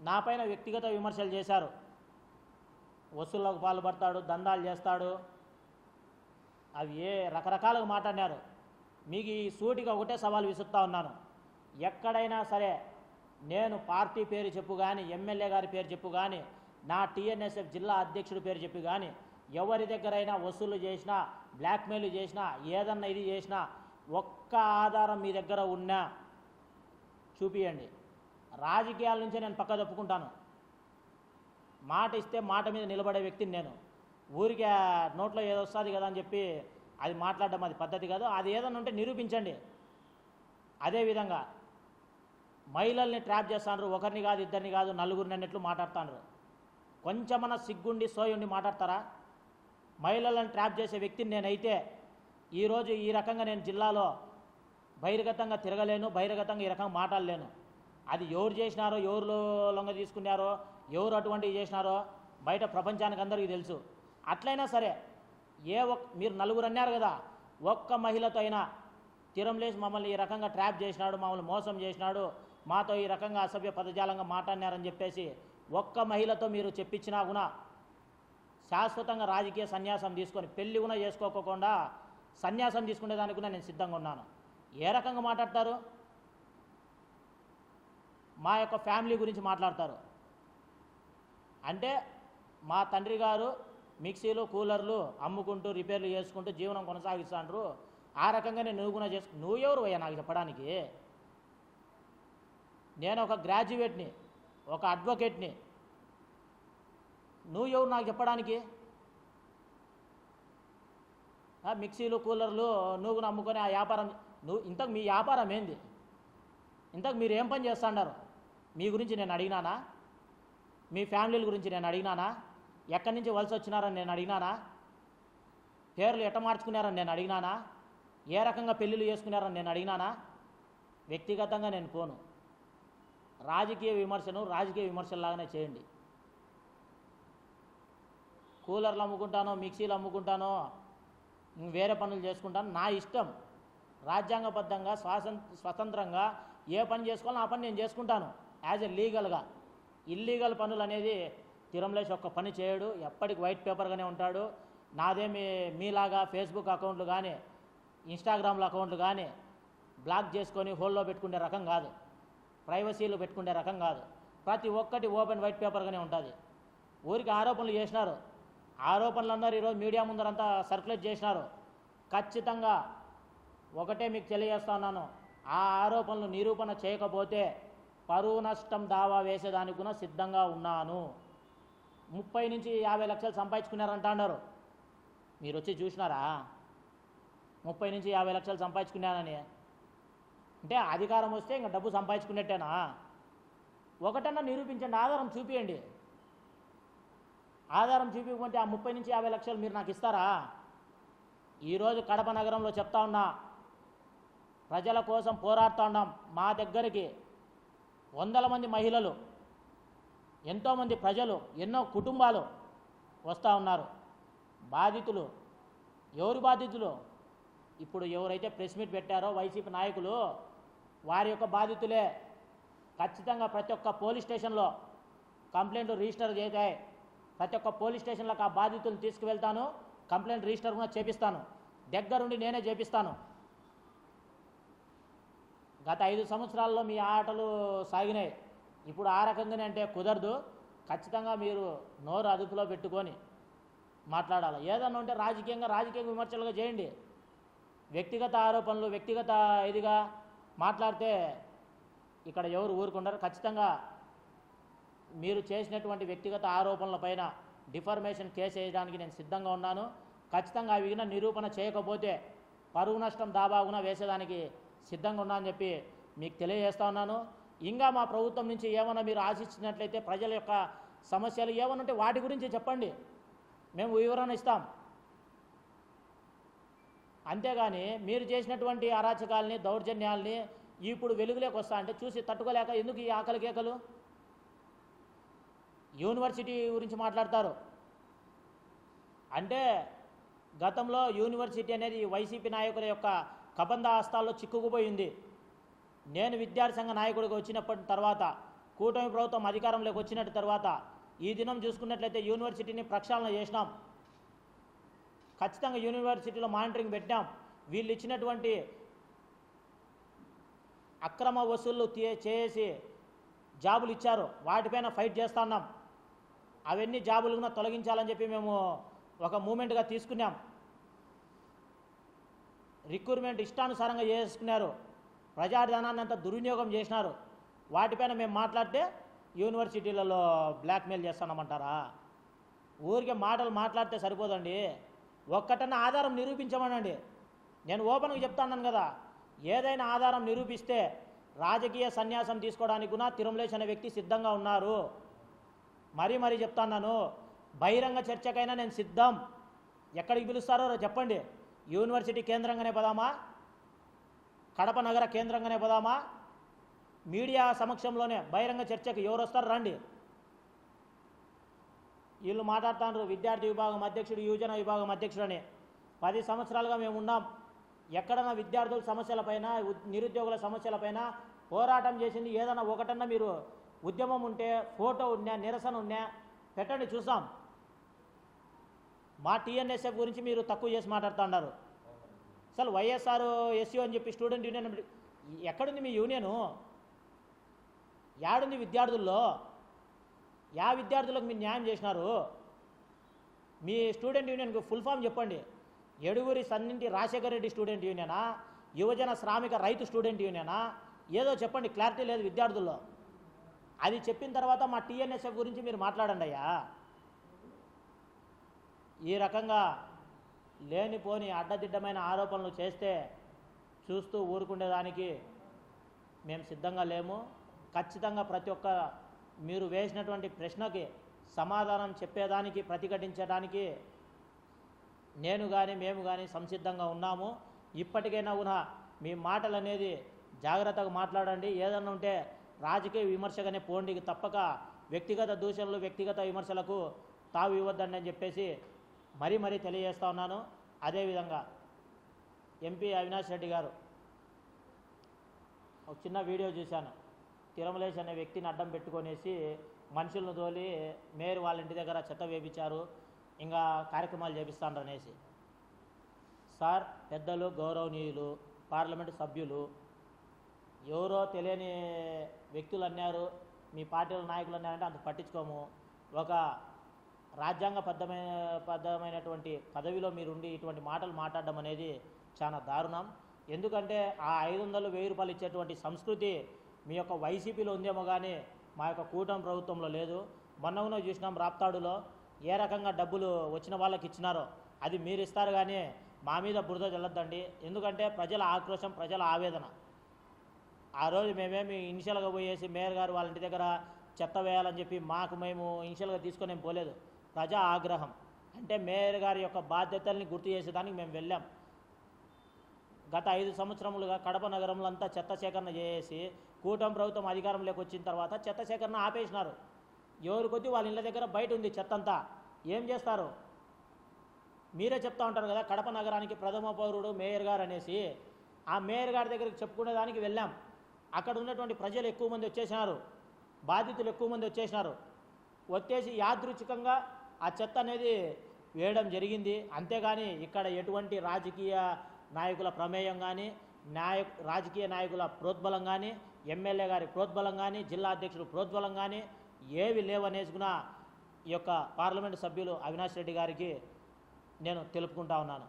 నాపైన వ్యక్తిగత విమర్శలు చేశారు. వసూళ్ళకు పాల్పడతాడు దందాలు చేస్తాడు. అవి ఏ రకరకాలుగా మాట్లాడినారు. మీకు ఈ సూటిగా ఒకటే సవాల్ విసురుతా ఉన్నాను. ఎక్కడైనా సరే నేను పార్టీ పేరు చెప్పు కానీ ఎమ్మెల్యే గారి పేరు చెప్పు కానీ నా టీఎన్ఎస్ఎఫ్ జిల్లా అధ్యక్షుడి పేరు చెప్పి కానీ ఎవరి దగ్గరైనా వసూలు చేసినా బ్లాక్మెయిల్ చేసినా ఏదన్నా ఇది చేసినా ఒక్క ఆధారం మీ దగ్గర ఉన్నా చూపియండి. రాజకీయాల నుంచే నేను పక్క తప్పుకుంటాను. మాట ఇస్తే మాట మీద నిలబడే వ్యక్తిని నేను. ఊరికే నోట్లో ఏదో వస్తుంది కదా అని చెప్పి అది మాట్లాడడం అది పద్ధతి కాదు. అది ఏదన్నా ఉంటే నిరూపించండి. అదేవిధంగా మహిళల్ని ట్రాప్ చేస్తాండ్రు. ఒకరిని కాదు ఇద్దరిని కాదు నలుగురిని అన్నట్లు మాట్లాడుతాండ్రు. కొంచెమన్నా సిగ్గుండి సోయుండి మాట్లాడతారా? మహిళలను ట్రాప్ చేసే వ్యక్తిని నేనైతే ఈరోజు ఈ రకంగా నేను జిల్లాలో బహిర్గతంగా తిరగలేను బహిర్గతంగా ఈ రకంగా మాట్లాడలేను. అది ఎవరు చేసినారో ఎవరు లొంగ తీసుకున్నారో ఎవరు అటువంటివి చేసినారో బయట ప్రపంచానికి అందరికీ తెలుసు. అట్లయినా సరే ఏ ఒక్క మీరు నలుగురు అన్నారు కదా ఒక్క మహిళతో అయినా తిరంలేసి మమ్మల్ని ఈ రకంగా ట్రాప్ చేసినాడు మమ్మల్ని మోసం చేసినాడు మాతో ఈ రకంగా అసభ్య పదజాలంగా మాట్లాడినారని చెప్పేసి ఒక్క మహిళతో మీరు చెప్పించినా కూడా శాశ్వతంగా రాజకీయ సన్యాసం తీసుకొని పెళ్ళి కూడా చేసుకోకుండా సన్యాసం తీసుకునేదానికి కూడా నేను సిద్ధంగా ఉన్నాను. ఏ రకంగా మాట్లాడతారు? మా యొక్క ఫ్యామిలీ గురించి మాట్లాడతారు. అంటే మా తండ్రి గారు మిక్సీలు కూలర్లు అమ్ముకుంటూ రిపేర్లు చేసుకుంటూ జీవనం కొనసాగిస్తాండ్రు. ఆ రకంగానే నువ్వు కూడా చేసుకు నువ్వు ఎవరు అయ్యా నాకు చెప్పడానికి? నేను ఒక గ్రాడ్యుయేట్ని ఒక అడ్వకేట్ని. నువ్వు ఎవరు నాకు చెప్పడానికి? మిక్సీలు కూలర్లు నువ్వు నమ్ముకొని ఆ వ్యాపారం నువ్వు ఇంతకు మీ వ్యాపారం ఏంది? ఇంతకు మీరు ఏం పని చేస్తున్నారు మీ గురించి నేను అడిగినానా? మీ ఫ్యామిలీల గురించి నేను అడిగినానా? ఎక్కడి నుంచి వలస వచ్చినారని నేను అడిగినానా? పేర్లు ఎట్ట మార్చుకున్నారని నేను అడిగినానా? ఏ రకంగా పెళ్ళిళ్ళు చేసుకున్నారని నేను అడిగినానా? వ్యక్తిగతంగా నేను పోను. రాజకీయ విమర్శను రాజకీయ విమర్శలాగానే చేయండి. కూలర్లు అమ్ముకుంటానో మిక్సీలు అమ్ముకుంటానో వేరే పనులు చేసుకుంటాను. నా ఇష్టం రాజ్యాంగబద్ధంగా స్వాసం స్వతంత్రంగా ఏ పని చేసుకోవాలో ఆ పని నేను చేసుకుంటాను. యాజ్ ఎ లీగల్గా. ఇల్లీగల్ పనులు అనేది తిరుమలేష్ ఒక్క పని చేయడు ఎప్పటికి వైట్ పేపర్గానే ఉంటాడు. నాదేమి మీలాగా ఫేస్బుక్ అకౌంట్లు కానీ ఇన్స్టాగ్రామ్ల అకౌంట్లు కానీ బ్లాక్ చేసుకొని హోల్లో పెట్టుకునే రకం కాదు. ప్రైవసీలు పెట్టుకునే రకం కాదు. ప్రతి ఒక్కటి ఓపెన్ వైట్ పేపర్గానే ఉంటుంది. ఊరికి ఆరోపణలు చేసినారు. ఆరోపణలు అన్నారు ఈరోజు మీడియా ముందరంతా సర్క్యులేట్ చేసినారు. ఖచ్చితంగా ఒకటే మీకు తెలియజేస్తా ఉన్నాను. ఆ ఆరోపణలు నిరూపణ చేయకపోతే పరువు నష్టం దావా వేసేదానికి కూడా సిద్ధంగా ఉన్నాను. ముప్పై నుంచి యాభై లక్షలు సంపాదించుకున్నారంట అన్నారు. మీరు వచ్చి చూసినారా? ముప్పై నుంచి యాభై లక్షలు సంపాదించుకున్నానని. అంటే అధికారం వస్తే ఇంకా డబ్బు సంపాదించుకున్నట్టేనా? ఒకటన్నా నిరూపించండి ఆధారం చూపియండి. ఆధారం చూపించుకుంటే ఆ ముప్పై నుంచి యాభై లక్షలు మీరు నాకు ఇస్తారా? ఈరోజు కడప నగరంలో చెప్తా ఉన్నా ప్రజల కోసం పోరాడుతూ ఉన్నాం మా దగ్గరికి. వందల మంది మహిళలు ఎంతోమంది ప్రజలు ఎన్నో కుటుంబాలు వస్తూ ఉన్నారు. బాధితులు ఎవరు బాధితులు? ఇప్పుడు ఎవరైతే ప్రెస్ మీట్ పెట్టారో వైసీపీ నాయకులు వారి యొక్క బాధితులే. ఖచ్చితంగా ప్రతి ఒక్క పోలీస్ స్టేషన్లో కంప్లైంట్లు రిజిస్టర్ చేయగా ప్రతి ఒక్క పోలీస్ స్టేషన్లకు ఆ బాధితులను తీసుకువెళ్తాను. కంప్లైంట్ రిజిస్టర్ కూడా చేపిస్తాను. దగ్గరుండి నేనే చేపిస్తాను. గత ఐదు సంవత్సరాల్లో మీ ఆటలు సాగినాయి. ఇప్పుడు ఆ రకంగానే అంటే కుదరదు. ఖచ్చితంగా మీరు నోరు అదుపులో పెట్టుకొని మాట్లాడాలి. ఏదన్నా ఉంటే రాజకీయంగా రాజకీయ విమర్శలుగా చేయండి. వ్యక్తిగత ఆరోపణలు వ్యక్తిగత ఇదిగా మాట్లాడితే ఇక్కడ ఎవరు ఊరుకుంటారు? ఖచ్చితంగా మీరు చేసినటువంటి వ్యక్తిగత ఆరోపణలపైన డిఫర్మేషన్ కేసు వేయడానికి నేను సిద్ధంగా ఉన్నాను. ఖచ్చితంగా అవి నిరూపణ చేయకపోతే పరువు నష్టం దాబాగున వేసేదానికి సిద్ధంగా ఉన్నా అని చెప్పి మీకు తెలియజేస్తా ఉన్నాను. ఇంకా మా ప్రభుత్వం నుంచి ఏమైనా మీరు ఆశించినట్లయితే ప్రజల యొక్క సమస్యలు ఏమైనా ఉంటే వాటి గురించి చెప్పండి. మేము వివరణ ఇస్తాం. అంతేగాని మీరు చేసినటువంటి అరాచకాలని దౌర్జన్యాల్ని ఇప్పుడు వెలుగులోకి వస్తా అంటే చూసి తట్టుకోలేక ఎందుకు ఈ ఆకలి కేకలు? యూనివర్సిటీ గురించి మాట్లాడతారు. అంటే గతంలో యూనివర్సిటీ అనేది వైసీపీ నాయకుల యొక్క కబంద హస్తాల్లో చిక్కుకుపోయింది. నేను విద్యార్థి సంఘ నాయకుడిగా వచ్చినప్పటి తర్వాత కూటమి ప్రభుత్వం అధికారంలోకి వచ్చినట్టు తర్వాత ఈ దినం చూసుకున్నట్లయితే యూనివర్సిటీని ప్రక్షాళన చేసినాం. ఖచ్చితంగా యూనివర్సిటీలో మానిటరింగ్ పెట్టాం వీళ్ళు ఇచ్చినటువంటి అక్రమ వసూళ్ళు తీ- చేసి జాబులు ఇచ్చారు. వాటిపైన ఫైట్ చేస్తా ఉన్నాం. అవన్నీ జాబులు కూడా తొలగించాలని చెప్పి మేము ఒక మూమెంట్గా తీసుకున్నాం. రిక్రూట్మెంట్ ఇష్టానుసారంగా చేసుకున్నారు. ప్రజాధనాన్ని అంతా దుర్వినియోగం చేసినారు. వాటిపైన మేము మాట్లాడితే యూనివర్సిటీలలో బ్లాక్మెయిల్ చేస్తున్నామంటారా ఊరికే మాటలు మాట్లాడితే సరిపోదండి. ఒక్కటన్నా ఆధారం నిరూపించమనండి. నేను ఓపెన్గా చెప్తాను కదా ఏదైనా ఆధారం నిరూపిస్తే రాజకీయ సన్యాసం తీసుకోవడానికి కూడా తిరుమలేసిన అనే వ్యక్తి సిద్ధంగా ఉన్నారు. మరీ మరీ చెప్తాను బహిరంగ చర్చకైనా నేను సిద్ధం. ఎక్కడికి పిలుస్తారో చెప్పండి. యూనివర్సిటీ కేంద్రంగానే పదామా? కడప నగర కేంద్రంగానే పదామా? మీడియా సమక్షంలోనే బహిరంగ చర్చకు ఎవరు వస్తారు? రండి. వీళ్ళు మాట్లాడుతున్నారు విద్యార్థి విభాగం అధ్యక్షుడు యువజన విభాగం అధ్యక్షుడని. పది సంవత్సరాలుగా మేము ఉన్నాం. ఎక్కడన్నా విద్యార్థుల సమస్యలపైన నిరుద్యోగుల సమస్యలపైన పోరాటం చేసింది ఏదైనా ఒకటన్నా మీరు ఉద్యమం ఉంటే ఫోటో ఉన్నా నిరసన ఉన్నా పెట్టండి చూసాం. మా టీఎన్ఎస్ఎఫ్ గురించి మీరు తక్కువ చేసి మాట్లాడుతున్నారు అసలు వైఎస్ఆర్ ఎస్యూ అని చెప్పి స్టూడెంట్ యూనియన్ ఎక్కడుంది మీ యూనియను? యాడుంది విద్యార్థుల్లో? యా విద్యార్థులకు మీరు న్యాయం చేసినారు? మీ స్టూడెంట్ యూనియన్కి ఫుల్ ఫామ్ చెప్పండి. ఎడుగురి సన్నింటి రాజశేఖర రెడ్డి స్టూడెంట్ యూనియనా? యువజన శ్రామిక రైతు స్టూడెంట్ యూనియనా? ఏదో చెప్పండి క్లారిటీ లేదు విద్యార్థుల్లో. అది చెప్పిన తర్వాత మా టీఎన్ఎస్ఎఫ్ గురించి మీరు మాట్లాడండి అయ్యా. ఈ రకంగా లేనిపోని అడ్డదిడ్డమైన ఆరోపణలు చేస్తే చూస్తూ ఊరుకుండేదానికి మేము సిద్ధంగా లేము. ఖచ్చితంగా ప్రతి ఒక్క మీరు వేసినటువంటి ప్రశ్నకి సమాధానం చెప్పేదానికి ప్రతిఘటించడానికి నేను కానీ మేము కానీ సంసిద్ధంగా ఉన్నాము. ఇప్పటికైనా కూడా మీ మాటలు అనేది జాగ్రత్తగా మాట్లాడండి. ఏదన్నా ఉంటే రాజకీయ విమర్శగానే పోండి తప్పక వ్యక్తిగత దూషణలు వ్యక్తిగత విమర్శలకు తావు ఇవ్వద్దండి అని చెప్పేసి మరీ మరీ తెలియజేస్తా ఉన్నాను. అదేవిధంగా ఎంపీ అవినాష్ రెడ్డి గారు ఒక చిన్న వీడియో చూశాను. తిరుమలేష్ అనే వ్యక్తిని అడ్డం పెట్టుకొనేసి మనుషులను తోలి మేయర్ వాళ్ళ ఇంటి దగ్గర చెత్త వేపించారు. ఇంకా కార్యక్రమాలు చేపిస్తాను అనేసి. సార్ పెద్దలు గౌరవనీయులు పార్లమెంటు సభ్యులు ఎవరో తెలియని వ్యక్తులు అన్నారు. మీ పార్టీల నాయకులు అన్నారంటే అంత పట్టించుకోము. ఒక రాజ్యాంగబద్ధమైన బద్ధమైనటువంటి పదవిలో మీరుండి ఇటువంటి మాటలు మాట్లాడడం అనేది చాలా దారుణం. ఎందుకంటే ఆ ఐదు వందలు వెయ్యి రూపాయలు ఇచ్చేటువంటి సంస్కృతి మీ యొక్క వైసీపీలో ఉందేమో కానీ మా యొక్క కూటమి ప్రభుత్వంలో లేదు. మొన్న ఉన్న చూసినాం రాప్తాడులో ఏ రకంగా డబ్బులు వచ్చిన వాళ్ళకి ఇచ్చినారో అది మీరు ఇస్తారు కానీ మా మీద బురద చల్లొద్దండి ఎందుకంటే ప్రజల ఆక్రోశం ప్రజల ఆవేదన. ఆ రోజు మేమేమి ఇనిషియల్గా పోయేసి మేయర్ గారు వాళ్ళ ఇంటి దగ్గర చెత్త వేయాలని చెప్పి మాకు మేము ఇనిషియల్గా తీసుకొని ఏం పోలేదు. ప్రజా ఆగ్రహం. అంటే మేయర్ గారి యొక్క బాధ్యతల్ని గుర్తు చేసేదానికి మేము వెళ్ళాం. గత ఐదు సంవత్సరములుగా కడప నగరంలో అంతా చెత్త సేకరణ చేసి కూటమి ప్రభుత్వం అధికారంలోకి వచ్చిన తర్వాత చెత్త సేకరణ ఆపేసినారు. ఎవరి కొద్దీ వాళ్ళ ఇళ్ళ దగ్గర బయట ఉంది చెత్త అంతా ఏం చేస్తారు? మీరే చెప్తా ఉంటారు కదా కడప నగరానికి ప్రథమ పౌరుడు మేయర్ గారు అనేసి. ఆ మేయర్ గారి దగ్గరికి చెప్పుకునేదానికి వెళ్ళాం. అక్కడ ఉన్నటువంటి ప్రజలు ఎక్కువ మంది వచ్చేసినారు. బాధితులు ఎక్కువ మంది వచ్చేసినారు. వచ్చేసి యాదృచ్ఛికంగా ఆ చెత్త అనేది వేయడం జరిగింది. అంతేగాని ఇక్కడ ఎటువంటి రాజకీయ నాయకుల ప్రమేయం కానీ నాయ రాజకీయ నాయకుల ప్రోద్బలం కానీ ఎమ్మెల్యే గారి ప్రోద్బలం కానీ జిల్లా అధ్యక్షుడు ప్రోద్బలం కానీ ఏవి లేవనేసుకున్న ఈ యొక్క పార్లమెంటు సభ్యులు అవినాష్ రెడ్డి గారికి నేను తెలుపుకుంటా ఉన్నాను.